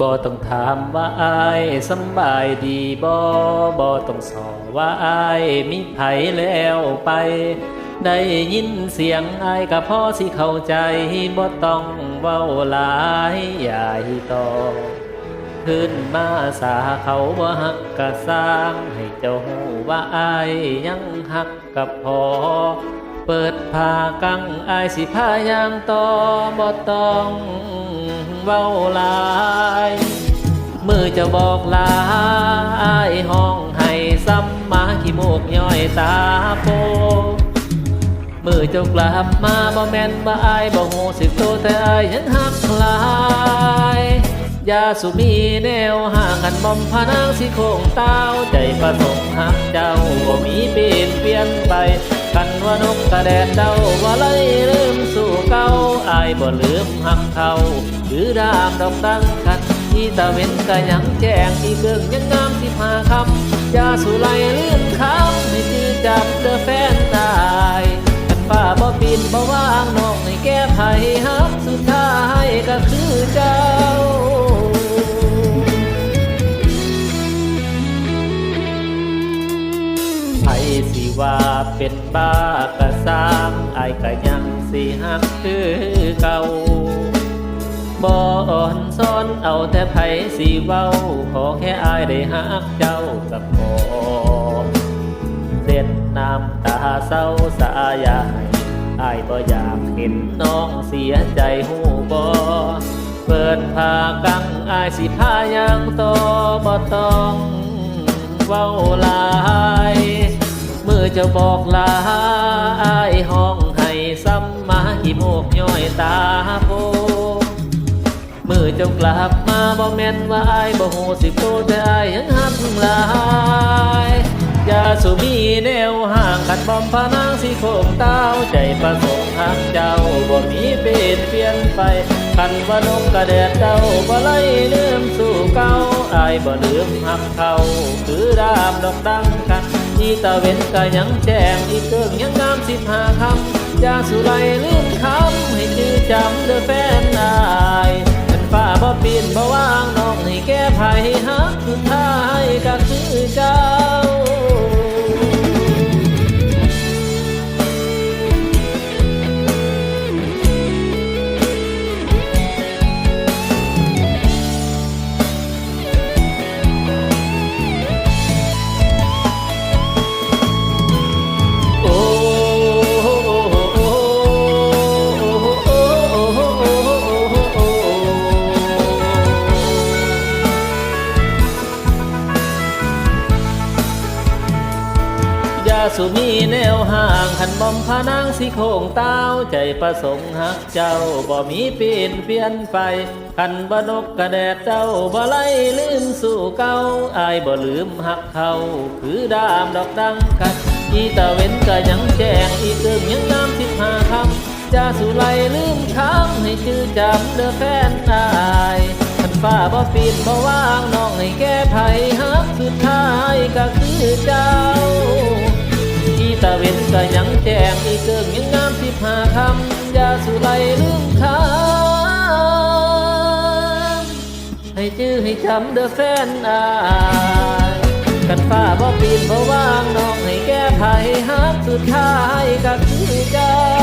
บ่ต้องถามว่าอายสำบายดีบ่บ่ต้องสอว่าอายมีไผแล้วไป ได้ยินเสียงอายก็พอสิเข้าใจบ่ต้องเว้าหลายอย่าให้ต่อขึ้นมาสาเขาว่าหักกะสร้าง ให้เจ้าหูว่าอายยังหักกับพอ เปิดผ้ากังอายสิพายางต่อบ่ต้องเว้าลาย มือจะบอกลาอายห้องให้ซ้ำมาขี้มูกย่อยตาโปมือเจ้ากลับมาบ่แม่นว่อายบ่หูสิโตแต่อายยังหักลายยาสุมีแนวห่างกันบ่มพานางสิโคงเต้าใจประสงค์หักเจ้าบ่มีเปลี่ยนเปลี่ยนไป แดดเจ้าว่าเลยลืมสู่เก่าอายบ่ลืมหักเขาหรือดามดอกตั้งกันที่ตะเวนก็ยังแจ้งอีกเกิงยังงามสิพาคำยาสุไลลืมคำให้จือจำเดอแฟนตายกันป้าบ่ปินบ่ว่างน้องให้แก้ไผฮับสุดท้ายก็คือเจ้า ไผสิว่าเป็นบ้ากะสร้างอายก็ยังสิหักคือเก่าบ่อ่อนซ้อนเอาแต่ไผสิเว้า ขอแค่อายได้หักเจ้ากับพอเส้นน้ำตาเศร้าสายายอายบ่อยากเห็นน้องเสียใจหูบ่เปิดผ้ากังอายสิพายังต่อบ่ต้อง เว้าลายมือจะบอกลาอายห้องให้ซ้ำมาขี้โมกย้อยตาโพมือเจ้ากลับมาบ่แม่นว่าอายบ่หูสิโตแต่อายยังหักลายอย่าสุมีแนวห่างกันบอมพานางสิโคงเต้าใจประสงค์หักเจ้าบ่มีเปลี่ยนเปลี่ยนไป คันว่านกกระแดดเจ้าบ่ไล่ลืมสู เก่าอายบ่ลืมหักเขาคือดามดอกดังกันอีตาเว้นก็ยังแจ้งอีเกิงยังงามสิบห้าคำยาสุไลลืมคำให้ชื่อจำเด้อแฟนนายเป็นฝ้าบ่ปีนบ่วางน้องให้แก้ไผฮักสุดท้ายก็คือเจ้า สุมีแนวห่างขันบอมพานางสิโคงเต้าใจประสงค์หักเจ้าบ่มีเปลี่ยนเปลี่ยนไปขันบนกกระแดดเจ้าบ่ไล่ลืมสู่เก่าอายบ่ลืมหักเขาคือดามดอกดังกันอีตาเว้นก็ยังแจงอีกเกิงยังน้ำสิบห้าคำจะสู่ไลลืมคำให้ชื่อจำเด้อแฟนอายขันฟ้าบ่ปีนบ่ว่างน้องให้แก้ไผฮักสุดท้ายก็คือเจ้า คำอย่าสุไลลืมคำให้ชื่อให้จำเด้อแฟนอายกันฟ้าบ่ปีนบ่ว่างน้องให้แก้ไขหักสุดท้ายก็คือเจ้า